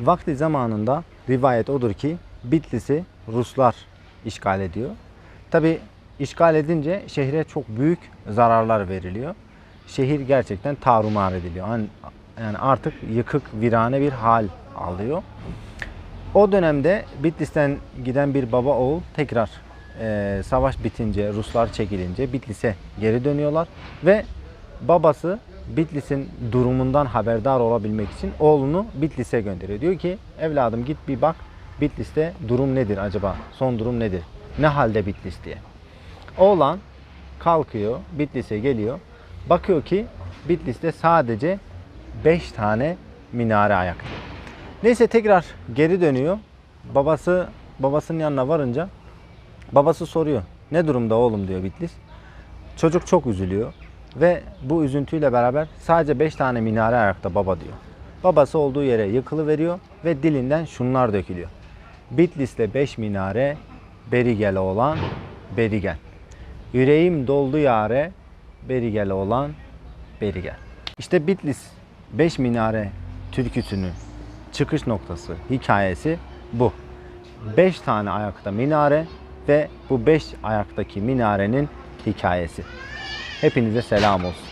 Vakti zamanında rivayet odur ki Bitlis'i Ruslar işgal ediyor. Tabi işgal edince şehre çok büyük zararlar veriliyor. Şehir gerçekten tarumar ediliyor. Yani- artık yıkık, virane bir hal alıyor. O dönemde Bitlis'ten giden bir baba oğul tekrar e, savaş bitince, Ruslar çekilince Bitlis'e geri dönüyorlar ve babası Bitlis'in durumundan haberdar olabilmek için oğlunu Bitlis'e gönderiyor. Diyor ki evladım git bir bak Bitlis'te durum nedir acaba? Son durum nedir? Ne halde Bitlis diye. Oğlan kalkıyor, Bitlis'e geliyor. Bakıyor ki Bitlis'te sadece 5 tane minare ayakta. Neyse tekrar geri dönüyor. Babası babasının yanına varınca babası soruyor. Ne durumda oğlum diyor Bitlis. Çocuk çok üzülüyor ve bu üzüntüyle beraber sadece 5 tane minare ayakta baba diyor. Babası olduğu yere yıkılıveriyor ve dilinden şunlar dökülüyor. Bitlis'te 5 minare, beri gel oğlan, beri gel. Yüreğim doldu yare, beri gel oğlan, beri gel. İşte Bitlis 5 minare türküsünün çıkış noktası, hikayesi bu. 5 tane ayakta minare ve bu 5 ayaktaki minarenin hikayesi. Hepinize selam olsun.